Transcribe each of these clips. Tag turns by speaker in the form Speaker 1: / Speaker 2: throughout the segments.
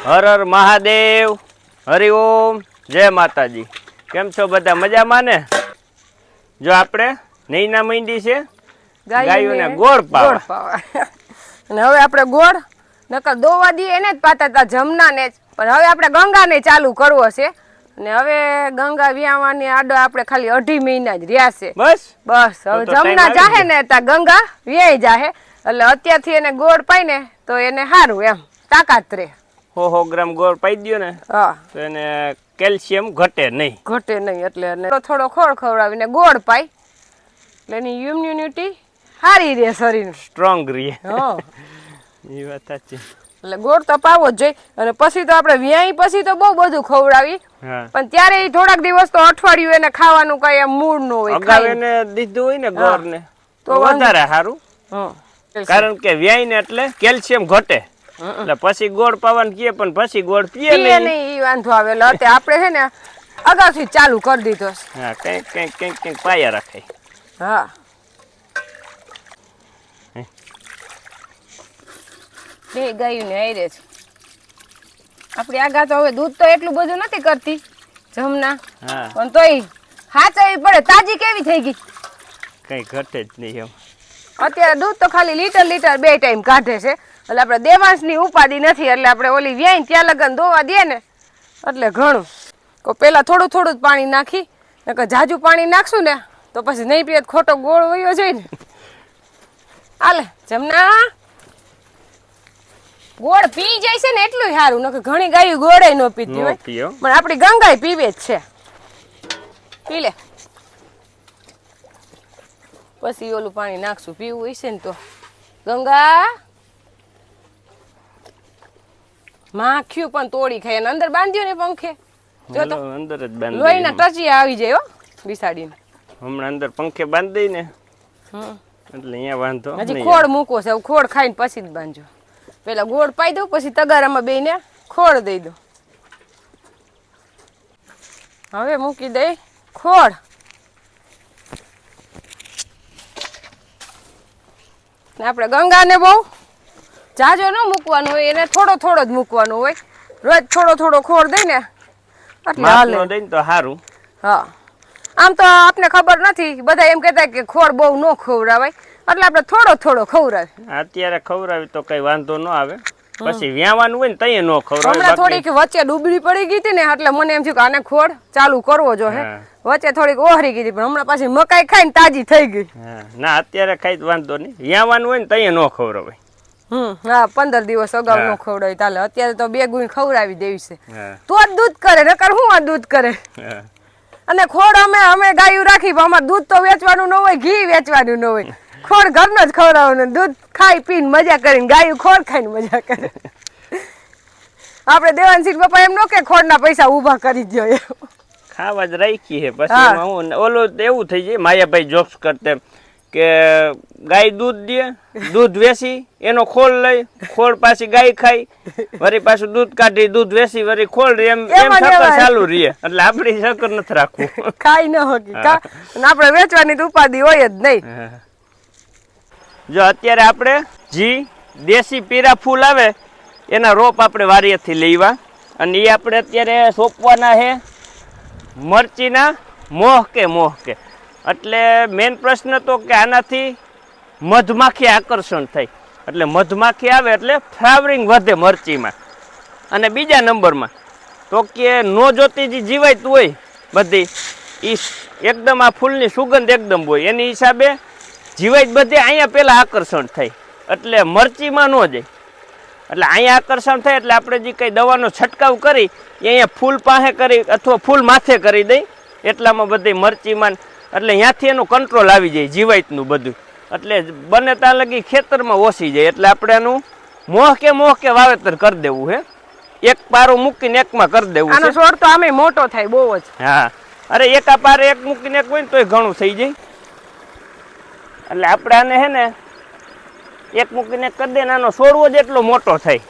Speaker 1: હર હર મહાદેવ. હરિઓમ જય માતાજી. કેમ છો બધા? મજામાં ને? જો આપણે નૈના મૈંડી છે ગાયોને ગોળ પાવા.
Speaker 2: અને હવે આપણે ગોળ નકર દોવા દઈએ એને જ પાતા હતા જમના ને જ. પણ હવે આપણે ગંગાને ચાલુ કરવો છે. ને હવે ગંગા વ્યાવાની આડો આપણે ખાલી અઢી મહિના જ રહ્યા છે.
Speaker 1: બસ?
Speaker 2: બસ હવે જમના જાહે ને ત્યાં ગંગા વ્યાય જાહે. એટલે અત્યારથી એને ગોળ પાય ને તો એને સારું એમ. તાકાત રહે.
Speaker 1: હો હો ગ્રામ ગોળ પાઈ દ્યો ને
Speaker 2: હા.
Speaker 1: તો એને કેલ્શિયમ ઘટે નહીં.
Speaker 2: ઘટે નહીં એટલે એને થોડો ખોળ ખવડાવીને ગોળ પાય એટલે એની ઇમ્યુનિટી સારી રહે શરીર
Speaker 1: સ્ટ્રોંગ રહે.
Speaker 2: હા.
Speaker 1: એ વાત સાચી.
Speaker 2: એટલે ગોળ તો પાવો જ જોઈએ. અને પછી તો આપણે વ્યાય પછી તો બહુ બધું ખવડાવી. પણ ત્યારે એ થોડાક દિવસ તો અઠવાડિયું એને ખાવાનું કઈ એમ મૂળ નો હોય
Speaker 1: અગાઉ એને દીધું હોય ને ગોળ ને
Speaker 2: તો
Speaker 1: વધારે સારું. કારણ કે વ્યાય ને એટલે કેલ્શિયમ ઘટે. એટલે પછી ગોળ પવન કીએ પણ પછી ગોળ પીએ નહીં.
Speaker 2: એ ઈ વાંધો આવે. એટલે અત્યારે આપણે છે ને અગાઉથી ચાલુ કરી દીધો
Speaker 1: હા કંઈક કંઈક કંઈક કંઈક પાયા રાખે.
Speaker 2: હા. બે ગાયું ને આયરે છે. આપણી આગા તો હવે દૂધ તો એટલું બધું નથી કરતી જમના. પણ તોય હાચવી પડે. તાજી કેવી થઈ ગઈ?
Speaker 1: કઈ ઘટે જ નહીં એમ.
Speaker 2: અત્યારે દૂધ તો ખાલી લીટર લીટર બે ટાઈમ કાઢે છે. એટલે આપણે દેવાંશની ઉપાધિ નથી એટલે આપણે ઓલી વ્યાય ત્યાં લગન ધોવા દે ને એટલે ઘણું. કો પહેલાં થોડું થોડું જ પાણી નાખી નકર જાજુ પાણી નાખશું ને તો પછી નહીં પીએ ખોટો ગોળ વયો જાય ને. હાલે જમના. ગોળ પી જાય છે ને એટલું સારું નકર ઘણી ગાયું ગોળે ન પીતી હોય. પણ આપણી ગંગાઈ પીવે જ છે. પી લે. પછી ઓલું પાણી નાખશું પીવું હોય છે ને તો. ગંગા. માખ્યું પણ તોડી ખાય અને અંદર બાંધ્યો ને પંખે. જો તો
Speaker 1: અંદર જ બાંધી
Speaker 2: લોહીના. ટચિયા આવી જાય હો બિસાડીને.
Speaker 1: હમણાં અંદર પંખે બાંધી દઈ ને. એટલે અહીંયા બાંધો
Speaker 2: હજી ખોડ મૂકો છે ખોડ ખાઈને પછી જ બાંધજો. પેલા ગોળ પાઈ દઉં પછી તગારામાં બેને ખોળ દઈ દો હવે મૂકી દઈ ખોળ. ને આપણે ગંગાને બહુ જાજો ન મૂકવાનું હોય એને થોડો થોડો જ મૂકવાનો હોય. રોજ થોડો થોડો ખોળ દઈ ને એટલે હાલે.
Speaker 1: તો સારું
Speaker 2: હા. આમ તો આપને ખબર નથી બધા એમ કહેતા કે ખોળ બહુ ન ખવડાવાય એટલે આપણે થોડો થોડો ખવડાવી
Speaker 1: અત્યારે ખવડાવી તો કઈ વાંધો ન આવે. પછી વ્યાવાનું હોય ને તઈએ ન ખવડાવે
Speaker 2: હમણાં થોડીક વચ્ચે ડૂબડી પડી ગઈ હતી ને એટલે મને એમ થયું કે આને ખોળ ચાલુ કરવો જો હે. વચ્ચે થોડીક ઓહરી ગઈ હતી પણ હમણાં પાછી મકાઈ ખાઈને તાજી થઈ ગઈ.
Speaker 1: ના અત્યારે ખાઈ વાંધો નહીં. વ્યાવાનું હોય ને તઈએ ન ખવડાવે
Speaker 2: હા પંદર દિવસ અગાઉ નો ખવડાવી તાલે. અત્યારે તો બે ગુણ ખવડાવી દેવી છે. તો જ દૂધ કરે નકર હું આ દૂધ કરે? અને ખોડ અમે અમે ગાયું રાખી પણ અમારે દૂધ તો વેચવાનું ન હોય ઘી વેચવાનું ન હોય. ખોડ ઘરનો જ ખવડાવવાનું. દૂધ ખાઈ પીને મજા કરીને ગાયું ખોડ ખાઈને મજા કરે. આપણે દેવાનસિંહ પપ્પા એમ નો કે ખોડના પૈસા ઊભા કરી દો
Speaker 1: ખાવા જ રાખી
Speaker 2: હે.
Speaker 1: પછી ઓલું એવું થઈ જાય માયાભાઈ જોબ્સ કરતે કે ગાય દૂધ દે દૂધ વેસી એનો ખોલ લઈ ખોળ પાછી ગાય ખાઈ વરી પાછું દૂધ કાઢી દૂધ વેસી વરી ખોળ રે એમ એમ સકર ચાલુ રહે. એટલે આપણી સકર નથી રાખવું.
Speaker 2: ખાઈ ન હોકી. કા આપણે વેચવાની તો ઉપાધિ હોય જ નહીં.
Speaker 1: જો અત્યારે આપણે જી દેશી પીરા ફૂલ આવે એના રોપ આપણે વારીએથી લેવા. અને એ આપણે અત્યારે સોંપવાના છે મરચીના મોહ કે મોહ કે એટલે મેન પ્રશ્ન તો કે આનાથી મધમાખી આકર્ષણ થાય. એટલે મધમાખી આવે એટલે ફ્લાવરિંગ વધે મરચીમાં. અને બીજા નંબરમાં તો કે નો જોતી જે જીવાયતું હોય બધી એ એકદમ આ ફૂલની સુગંધ એકદમ હોય. એની હિસાબે જીવાય બધે અહીંયા પહેલાં આકર્ષણ થાય. એટલે મરચીમાં ન જાય. એટલે અહીંયા આકર્ષણ થાય એટલે આપણે જે કંઈ દવાનો છંટકાવ કરી, એ અહીંયા ફૂલ પાસે કરી અથવા ફૂલ માથે કરી દઈ. એટલામાં બધી મરચીમાં એટલે ત્યાંથી એનું કંટ્રોલ આવી જાય જીવાયતનું બધું. એટલે બને ત્યાં લગી ખેતરમાં ઓછી જાય એટલે આપણે એનું મોહ કે મોહ કે વાવેતર કરી દેવું હે. એક પારો મૂકીને એકમાં કરી દેવું
Speaker 2: આનો છોડ તો આમે મોટો થાય બહુ જ.
Speaker 1: હા. અરે એક આ પારે એક મૂકીને એક હોય ને તોય ઘણું થઈ જાય. એટલે આપણે આને હે ને એક મૂકીને એક કરી દે ને આનો છોડવો જ એટલો મોટો થાય.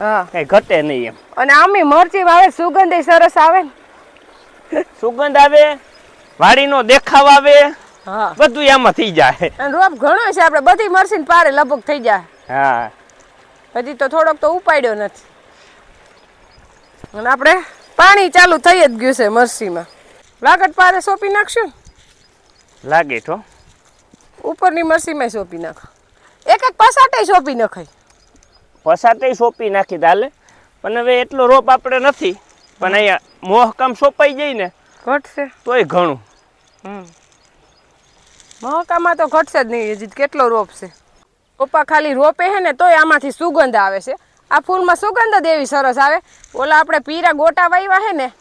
Speaker 2: હા.
Speaker 1: કઈ ઘટે નહીં એમ.
Speaker 2: અને આમે મરચી વાવે સુગંધ સરસ આવે
Speaker 1: સુગંધ આવે વાડીનો દેખાવ આવે
Speaker 2: હા.
Speaker 1: બધું એમાં થઈ જાય.
Speaker 2: અને રોપ ઘણો છે આપણે બધી મરસી પારે લગભગ થઈ જાય.
Speaker 1: હા.
Speaker 2: હજી તો થોડોક તો ઉપાડ્યો નથી. અને આપણે પાણી ચાલુ થઈ જ ગયું છે મરસીમાં. લાગટ પારે સોંપી નાખશું?
Speaker 1: લાગે તો.
Speaker 2: ઉપરની મરસીમાં સોંપી નાખો. એક એક પસાટે સોંપી નાખાય.
Speaker 1: પસાતે સોંપી નાખી તાલે પણ હવે એટલો રોપ આપણે નથી. પણ અહીંયા મોહકામ સોંપાઈ જાય ને.
Speaker 2: ઘટશે.
Speaker 1: તોય ઘણું.
Speaker 2: મહકામાં તો ઘટશે જ નહીં હજી કેટલો રોપ છે? પપ્પા ખાલી રોપે છે ને તોય આમાંથી સુગંધ આવે છે. આ ફૂલમાં સુગંધ જ એવી સરસ આવે. ઓલા આપણે પીરા ગોટા વાવ્યા છે ને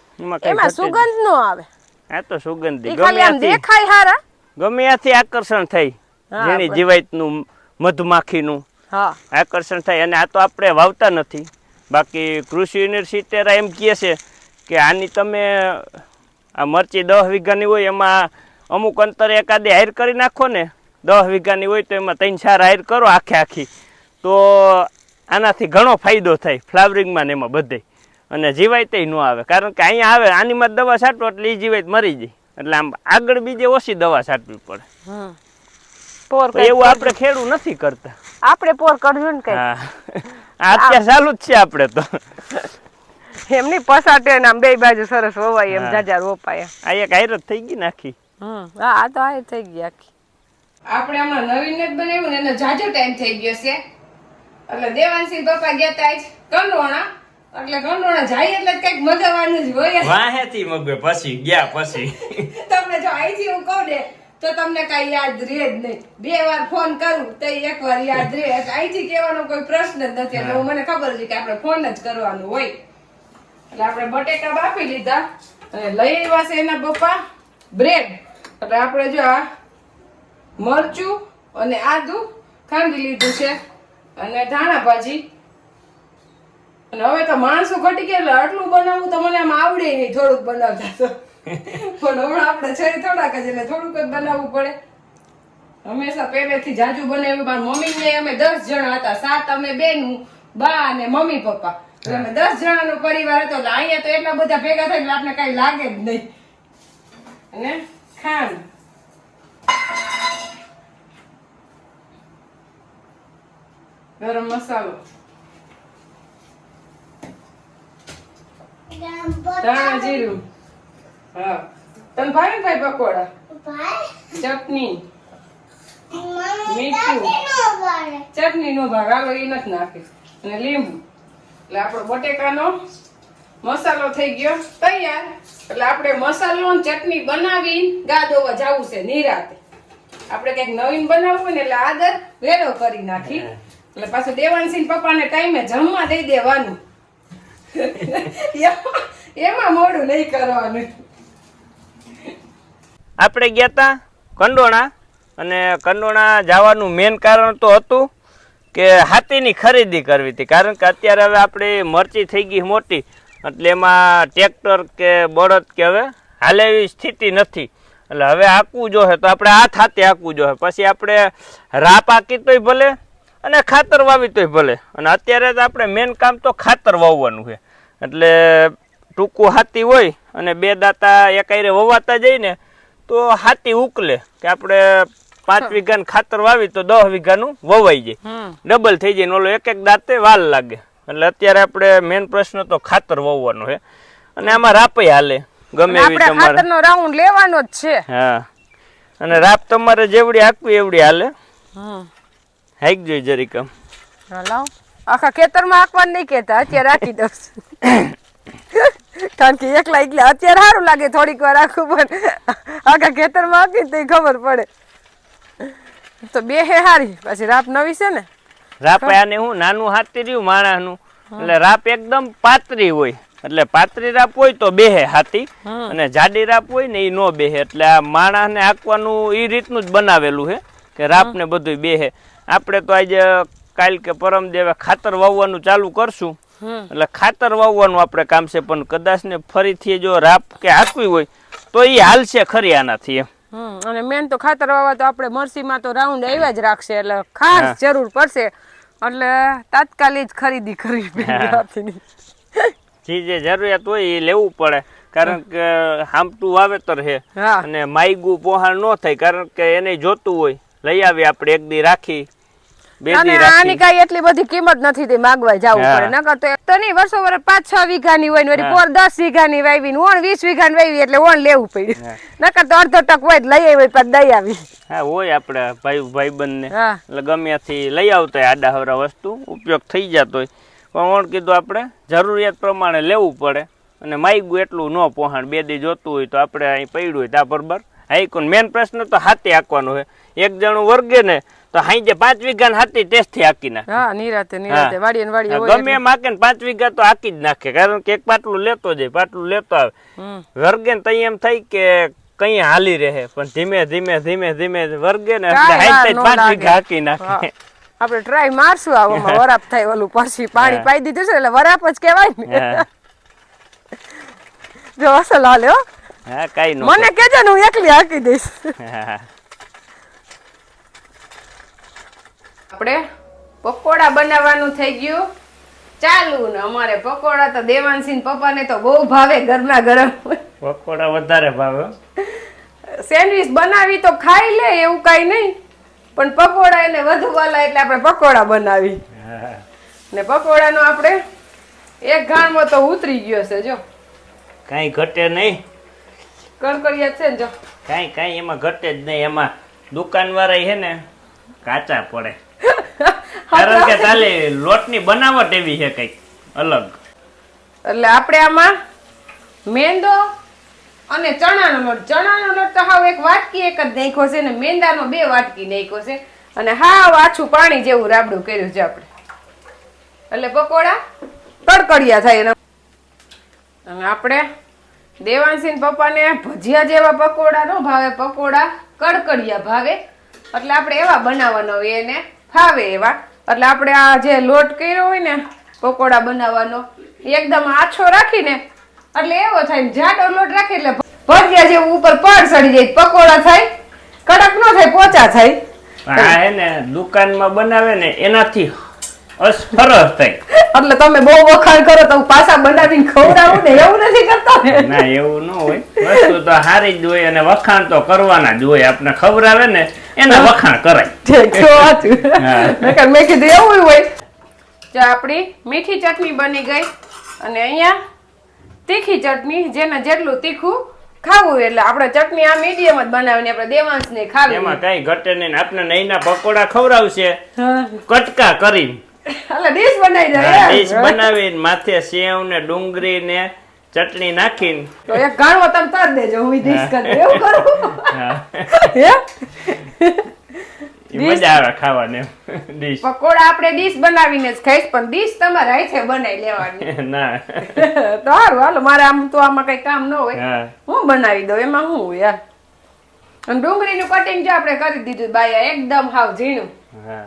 Speaker 1: એમાં
Speaker 2: સુગંધ નો આવે.
Speaker 1: આ તો સુગંધી. ગમે
Speaker 2: આમ દેખાય હારા.
Speaker 1: ગમે આથી આકર્ષણ થઈ જેની જીવાતનું મધમાખી નું
Speaker 2: હા.
Speaker 1: આકર્ષણ થાય. અને આ તો આપણે વાવતા નથી. બાકી કૃષિ યુનિવર્સિટી એમ કહે છે કે આની તમે આ મરચી દસ વીઘાની હોય એમાં અમુક અંતરે એકાદી હાયર કરી નાખો ને દસ વીઘાની હોય તો એમાં ત્રણ ચાર હાયર કરો આખે આખી. તો આનાથી ઘણો ફાયદો થાય ફ્લાવરિંગમાં ને એમાં બધે. અને જીવાય તે ન આવે કારણ કે અહીંયા આવે આનીમાં જ દવા છાંટો એટલે એ જીવાય મરી જાય. એટલે આમ આગળ બીજે ઓછી દવા છાંટવી પડે.
Speaker 2: પોર
Speaker 1: એવું આપણે ખેડૂ નથી કરતા.
Speaker 2: આપણે પોર કરજો ને કઈ.
Speaker 1: આ અત્યારે ચાલુ જ છે આપણે તો.
Speaker 2: એમની પસાટે ને આમ બે બાજુ સરસ હોવાય એમ
Speaker 1: હા.
Speaker 2: જાજા રોપાય.
Speaker 1: આ એક હાયર થઈ ગઈ નાખી
Speaker 2: હા આ તો આય થઈ ગઈ આખી. આપણે હમણાં નવીન જ બનાવ્યું ને એનો જાજો ટાઈમ થઈ ગયો છે. એટલે દેવાનસિંહ પપ્પા ગયા તા જ કંડોણા. એટલે કંડોણા જાય એટલે કંઈક મગાવવાનું જ હોય.
Speaker 1: વાહેથી મગવે પછી ગયા પછી.
Speaker 2: તમને જો અહીંથી હું કહું ને તો તમને કઈ યાદ રહે જ નહીં. બે વાર ફોન કરું તો એક વાર યાદ રહે. અહીંથી કહેવાનો કોઈ પ્રશ્ન જ નથી. એટલે મને ખબર છે કે આપણે ફોન જ કરવાનું હોય. એટલે આપણે બટેકા બાફી લીધા અને લઈ આવ્યા છે એના પપ્પા બ્રેડ. એટલે આપણે જો આ મરચું અને આદું ખાંડી લીધું છે અને ધાણા ભાજી. અને હવે તો માણસો ઘટી ગયા એટલે આટલું બનાવવું તો મને આમ આવડે નહીં થોડુંક બનાવતા તો. પણ હમણાં આપણે છે થોડાક જ એટલે થોડુંક જ બનાવવું પડે. હંમેશા પહેલેથી જાજુ બનાવ્યું. મારા મમ્મીને અમે દસ જણા હતા. સાત અમે, બેન બા અને મમ્મી, પપ્પા. અમે દસ જણાનો પરિવાર હતો અહીંયા તો એટલા બધા ભેગા થાય આપણે કઈ લાગે જ નહીં. અને ખાંડ. ગરમ મસાલો. ધાણા જીરું. હા. તને ભાવે ને ભાઈ પકોડા? ચટણી. મીઠું. ચટણી નો ભાગ આવે એ નથી નાખી. અને લીંબુ. એટલે આપણો બટેકાનો મસાલો થઈ ગયો તૈયાર. એટલે આપણે મસાલો અને ચટણી બનાવી ગાદોવા જવું છે નિરાતે. આપણે કંઈક નવીન બનાવવું હોય ને એટલે આદર વેરો કરી નાખી. એટલે પાછું દેવાંશી પપ્પાને ટાઈમે જમવા દઈ દેવાનું. એમાં- એમાં મોડું નહીં કરવાનું.
Speaker 1: આપણે ગયા તા કંડોણા. અને કંડોણા જવાનું મેન કારણ તો હતું કે હાથીની ખરીદી કરવી હતી. કારણ કે અત્યારે હવે આપણી મરચી થઈ ગઈ મોટી, એટલે એમાં ટ્રેક્ટર કે બળદ કે હવે હાલે એવી સ્થિતિ નથી. એટલે હવે હાંકવું જોઈએ તો આપણે હાથ હાથે હાંકવું જોઈએ. પછી આપણે રાપ પાકી તોય ભલે અને ખાતર વાવી તોય ભલે. અને અત્યારે તો આપણે મેન કામ તો ખાતર વાવવાનું છે. એટલે ટૂંકું હાથી હોય અને બે દાંતા એકાયરે વવાતા જઈને તો હાથી ઉકલે. કે આપણે પાંચ વીઘા ખાતર વાવી તો દસ વીઘાનું વવાઈ જાય. ડબલ થઈ જાય ઓલો એક એક દાંતે વાલ લાગે. એટલે અત્યારે આપણે મેન પ્રશ્ન તો ખાતર વવવાનો છે. અને આમાં રાપય હાલે. ગમે એવી તમારે.
Speaker 2: રાઉન્ડ લેવાનો જ છે.
Speaker 1: હા. અને રાપ તમારે જેવડી હાંકવી એવડી હાલે. હાઈક જોઈ જરીક આમ.
Speaker 2: લાવ. આખા ખેતરમાં આંકવાનું નહીં કહેતા. અત્યારે રાખી દઉં કારણ કે એકલા એકલા અત્યારે સારું લાગે થોડીક વાર આખું પણ આખા ખેતરમાં આપી તો ખબર પડે. તો બે હે હારી પછી રાપ નવી છે ને?
Speaker 1: રાપ આને હું નાનું હાથી રહ્યું માણસનું એટલે રાપ એકદમ પાતરી હોય. એટલે પાતરી રાપ હોય તો બેહે હાથી. અને જાડી રાપ હોય ને એ નો બેહે એટલે આ માણસને હાંકવાનું એ રીતનું જ બનાવેલું છે કે રાપ ને બધું બેહે આપણે તો આજે કાલ કે પરમ દેવે ખાતર વાવવાનું ચાલુ કરશું. એટલે ખાતર વાવવાનું આપણે કામ છે પણ કદાચ ને ફરીથી જો રાપ કે હાંકવી હોય તો એ હાલશે ખરી આનાથી એમ.
Speaker 2: અને મેન તો ખાતર વાવા તો આપણે મરસીમાં તો રાઉન્ડ આવ્યા જ રાખશે એટલે ખાસ જરૂર પડશે. એટલે તાત્કાલિક ખરીદી કરવી પડે
Speaker 1: જી જે જરૂરિયાત હોય એ લેવું પડે. કારણ કે હામટું વાવેતર છે. અને માયગું પોહાણ ન થાય કારણ કે એને જોતું હોય. લઈ આવી આપણે એક દી રાખી.
Speaker 2: અને આની કાંઈ એટલી બધી કિંમત નથી તે માગવા જવું
Speaker 1: હા.
Speaker 2: પડે. નકર તો તો નહીં વર્ષો વર્ષ પાંચ છ વીઘાની હોય ને વળી પોર દસ વીઘાની વાવી ને ઓણ વીસ વીઘાની વાવી એટલે ઓણ લેવું પડ્યું
Speaker 1: હા.
Speaker 2: નકર તો અડધો ટક હોય લઈ આવી પછી દઈ આવી
Speaker 1: હા હોય આપણે ભાઈ ભાઈબંધને.
Speaker 2: હા.
Speaker 1: એટલે ગમે લઈ આવતા હોય આડા હવરા વસ્તુ ઉપયોગ થઈ જતો હોય. પણ ઓણ કીધું આપણે જરૂરિયાત પ્રમાણે લેવું પડે. અને માઈગું એટલું ન પહોંચાણ બે દી જોતું હોય તો આપણે અહીં પડ્યું હોય ત્યાં બરોબર. હાઈકોન મેન પ્રશ્ન તો હાથે હાંકવાનો હોય. એક જણું વર્ગે ને તો હાઈ પાંચ વીઘા હાથી ટેસ્ટથી હાંકી નાખે.
Speaker 2: હા નિરાતે નિરાતે. વાડી ને વાડી
Speaker 1: ગમે એમ હાકે ને પાંચ વીઘા તો હાકી જ નાખે કારણ કે એક પાટલું લેતો જાય પાટલું લેતો આવે. વર્ગે ને તઈ એમ થાય કે કઈ હાલી રહે પણ ધીમે ધીમે ધીમે ધીમે વર્ગે ને પાંચ વીઘા હાકી. નાખે.
Speaker 2: આપણે ટ્રાય મારશું આવામાં વરાપ થાય ઓલું પછી. પાણી પાઈ દીધું છે એટલે વરાપ જ કહેવાય ને. જો અસલ હાલે હો.
Speaker 1: હા કઈ
Speaker 2: મને કેજો ને હું એકલી હાકી દઈશ
Speaker 1: હા
Speaker 2: આપણે પકોડા બનાવવાનું થઈ ગયું. ચાલુ ને અમારે પકોડા તો દેવાંશી પપ્પાને તો બહુ ભાવે ગરમા ગરમ
Speaker 1: પકોડા વધારે ભાવે.
Speaker 2: સેન્ડવિચ બનાવી તો ખાઈ લે એવું કાંઈ નહીં. પણ પકોડા એને વધુ વાલા એટલે આપણે પકોડા બનાવી. ને પકોડાનો આપણે એક ઘાણમાં તો ઉતરી ગયો છે જો.
Speaker 1: કાંઈ ઘટે નહીં.
Speaker 2: કણકડિયા છે ને જો.
Speaker 1: કાંઈ કાંઈ એમાં ઘટે જ નહીં. એમાં દુકાનવાળા છે ને કાચા પડે. કારણ કે તાલે લોટની બનાવટ એવી છે કંઈક અલગ.
Speaker 2: એટલે આપણે આમાં મેંદો અને ચણાનો લોટ. ચણાનો લોટ તો હાવ એક વાટકી એક જ નાખ્યો છે ને મેંદાનો બે વાટકી નાખ્યો છે. અને હાવ આછું પાણી જેવું રાબડું કર્યું છે આપણે. એટલે પકોડા તડકડિયા થાય એના. અને આપણે દેવાંશીન પપ્પાને ભજીયા જેવા પકોડા ન ભાવે પકોડા કડકડિયા ભાવે. એટલે આપણે એવા બનાવવાનો હોય એને. ફાવે એવા. એટલે આપણે આ જે લોટ કર્યો હોય ને પકોડા બનાવવાનો એકદમ આછો રાખીને એટલે એવો થાય જાડો લોટ રાખી એટલે ભજીયા જેવું ઉપર પડ સડી જાય પકોડા થાય કડક ન થાય પોચા થાય.
Speaker 1: હા આ હે ને દુકાનમાં બનાવે ને એનાથી અસફરસ થાય.
Speaker 2: એટલે તમે બહુ વખાણ કરો તો પાછા બનાવીને ખવડાવું ને એવું નથી કરતા? ને
Speaker 1: એવું ન હોય. વસ્તુ તો સારી જ હોય અને વખાણ તો કરવાના જ હોય. આપણે ખવડાવે ને એના વખાણ કરાય.
Speaker 2: મેં મેં કીધું એવું હોય. જો આપણી મીઠી ચટણી બની ગઈ અને અહીંયા તીખી ચટણી જેને જેટલું તીખું ખાવું હોય એટલે આપણે ચટણી આ મીડિયમ જ બનાવીને આપણે દેવાંશને ખાવી.
Speaker 1: એમાં કઈ ઘટે નહીં ને આપણે નહીંના પકોડા ખવડાવશે.
Speaker 2: હા.
Speaker 1: કટકા કરીને.
Speaker 2: એટલે ડીશ બનાવી દે
Speaker 1: ડીશ બનાવીને માથે સેવ ને ડુંગળી ને ચટણી નાખીને.
Speaker 2: તો એક ગાણો તમે તાર દેજો હું ડીશ કરી એવું કરું?
Speaker 1: હે? મજા આવે ખાવાની. ડીશ.
Speaker 2: પકોડા આપણે ડીશ બનાવીને જ ખાઈશ પણ ડીશ તમારે હાથે બનાવી લેવાની.
Speaker 1: ના.
Speaker 2: તો સારું હાલો મારે આમ તો આમાં કઈ કામ ન હોય.
Speaker 1: હું.
Speaker 2: બનાવી દઉં એમાં હું યાર અને ડુંગળીનું કટિંગ જો આપણે કરી દીધું બાયા એકદમ હાવ ઝીણું.
Speaker 1: હા.